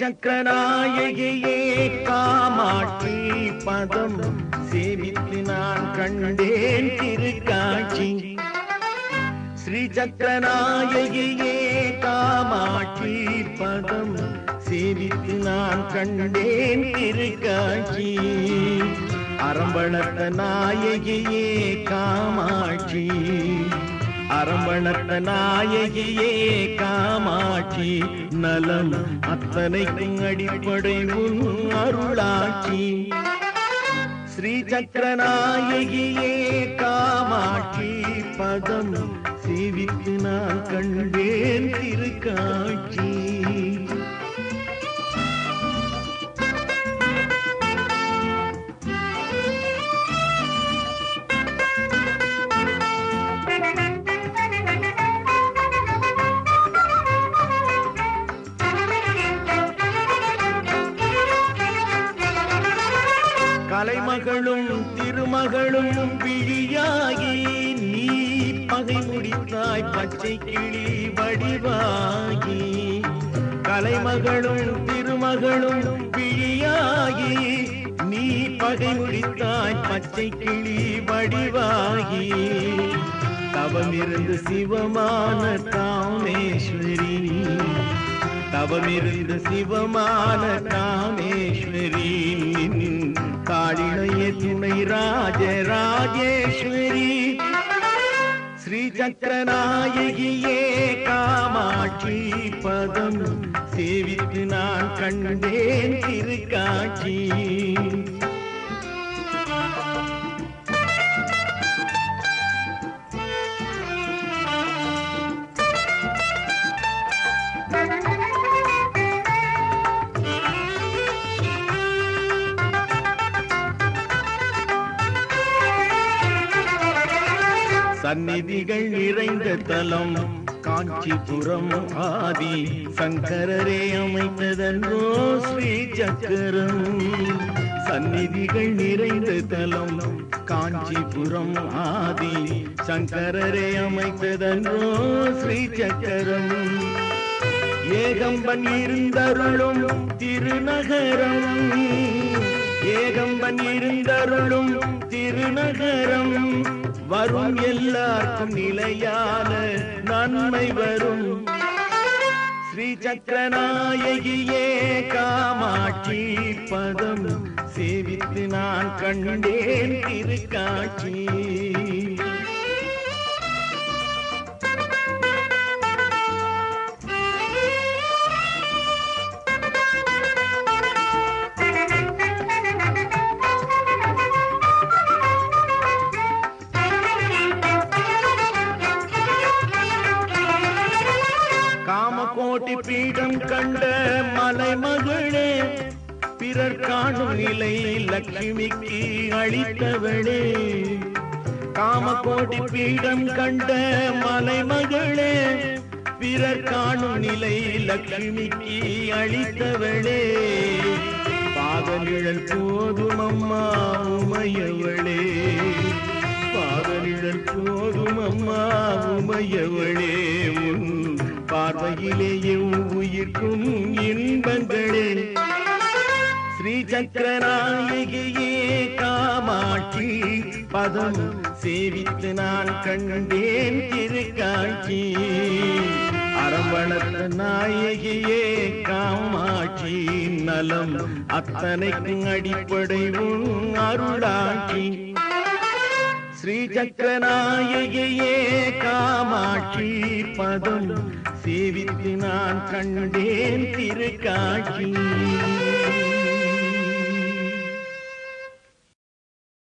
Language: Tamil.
சக்கரநாயகியே காமாட்சி பதம் சேவித்து நான் கண்டேன் திருக்காட்சி. ஸ்ரீ சக்கரநாயகியே காமாட்சி பதம் சேவித்து நான் கண்டேன் திருக்காட்சி. அறம்பளத்த நாயகியே காமாட்சி. அரம்பணத்த நாயகியே காமாட்சி நலம் அத்தனைக்கும் அடிப்படை உன் அருளாட்சி. ஸ்ரீ சக்கரநாயகியே காமாட்சி பதம் சேவித்து நான் கண்டேன் திருக்காட்சி. கலைமகளும் திருமகளும் விழியாகி நீ பகை முடித்தாய் பச்சை கிளி வடிவாகி. கலைமகளும் திருமகளும் விழியாகி நீ பகை முடித்தாய் பச்சை கிளி வடிவாகி. தவமிருந்து சிவமான காமேஸ்வரி தவமிருந்து சிவமான காமேஸ்வரி சக்கரநாயகியே காமாட்சி பதம். சேவித்து நான் கண்டேன் திருக்காட்சி. சந்நிதிகள் நிறைந்த தலம் காஞ்சிபுரம் ஆதி சங்கரரே அமைத்ததன்றோ ஸ்ரீ சக்கரம். சந்நிதிகள் நிறைந்த தலம் காஞ்சிபுரம் ஆதி சங்கரரே அமைத்ததன்றோ ஸ்ரீ சக்கரம். ஏகம்பன் இருந்தருளும் திருநகரம். ஏகம்பன் இருந்தருளும் திருநகரம். வரும் எல்லாருக்கும் நிலையான நன்மை வரும். ஸ்ரீ சக்கரநாயகியே காமாட்சி பதம். சேவித்து நான் கண்டேன் திருக்காட்சி. காமகோட்டி பீடம் கண்ட மலை மகளே பிறர் காணும் நிலை லட்சுமிக்கு அளித்தவளே. காம காமகோட்டி பீடம் கண்ட மலை மகளே பிறர் காணும் நிலை லட்சுமிக்கு அளித்தவளே. பாதநிழல் போதும் அம்மா உமையவளே. சக்கரநாயகியே காமாட்சி. பதம் சேவித்து நான் கண்டேன் திருக்காட்சி. அரவணத்த நாயகியே காமாட்சி. நலம் அத்தனைக்கும் அடிப்படை அருளாட்சி. ஸ்ரீ சக்கரநாயகியே காமாட்சி. பதம் சேவித்து நான் கண்டேன் திருக்காட்சி.